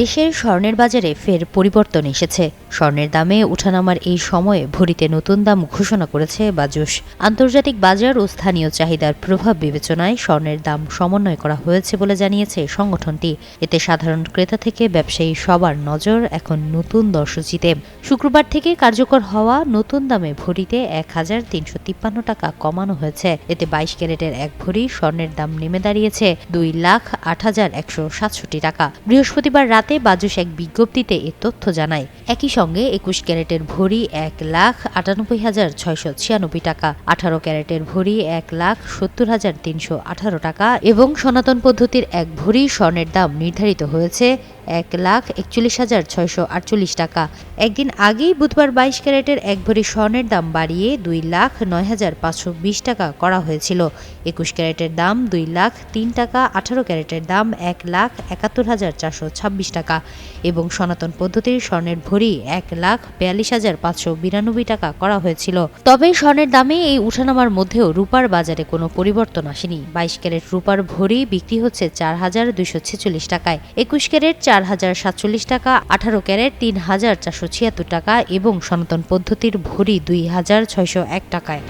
দেশের স্বর্ণের বাজারে ফের পরিবর্তন এসেছে। স্বর্ণের দামে ওঠানামার এই সময়ে ভরিতে নতুন দাম ঘোষণা করেছে বাজুস আন্তর্জাতিক বাজার ও স্থানীয় চাহিদার প্রভাব বিবেচনায় স্বর্ণের দাম সমন্বয় করা হয়েছে বলে জানিয়েছে সংগঠনটি। এতে সাধারণ ক্রেতা থেকে ব্যবসায়ী সবার নজর এখন নতুন দরসূচিতে শুক্রবার থেকে কার্যকর হওয়া নতুন দামে ভরিতে এক হাজার তিনশো তিপ্পান্ন টাকা কমানো হয়েছে। এতে বাইশ ক্যারেটের এক ভরি স্বর্ণের দাম নেমে দাঁড়িয়েছে দুই লাখ আট হাজার একশো সাতষট্টি টাকা। বৃহস্পতিবার রাতে বাজুস এক বিজ্ঞপ্তিতে এ তথ্য জানায়। একই সঙ্গে একুশ ক্যারেটের ভরি এক লাখ আটানব্বই হাজার ছয়শো ছিয়ানব্বই টাকা, আঠারো ক্যারেটের ভরি এক লাখ সত্তর হাজার তিনশো আঠারো টাকা এবং সনাতন পদ্ধতির এক ভরি স্বর্ণের দাম নির্ধারিত হয়েছে এক লাখ একচল্লিশ হাজার ছয়শো আটচল্লিশ টাকা। একদিন আগেই বুধবার বাইশ ক্যারেটের এক ভরি স্বর্ণের দাম বাড়িয়ে দুই লাখ নয় হাজার পাঁচশো বিশ টাকা করা হয়েছিল। একুশ ক্যারেটের দাম দুই লাখ তিন টাকা, আঠারো ক্যারেটের দাম এক লাখ একাত্তর হাজার চারশো ছাব্বিশ টাকা এবং সনাতন পদ্ধতির স্বর্ণের ভরি এক লাখ বিয়াল্লিশ হাজার পাঁচশো বিরানব্বই টাকা করা হয়েছিল। তবে স্বর্ণের দামে এই উঠানামার মধ্যেও রূপার বাজারে কোনো পরিবর্তন আসেনি। বাইশ ক্যারেট রূপার ভরি বিক্রি হচ্ছে চার হাজার দুইশো ছেচল্লিশ টাকায়। একুশ ক্যারেট চার হাজার সাতচল্লিশ টাকা, আঠারো ক্যারেট তিন হাজার চারশো ছিয়াত্তর টাকা এবং সনাতন পদ্ধতির ভরি দুই হাজার ছয়শো এক টাকায়।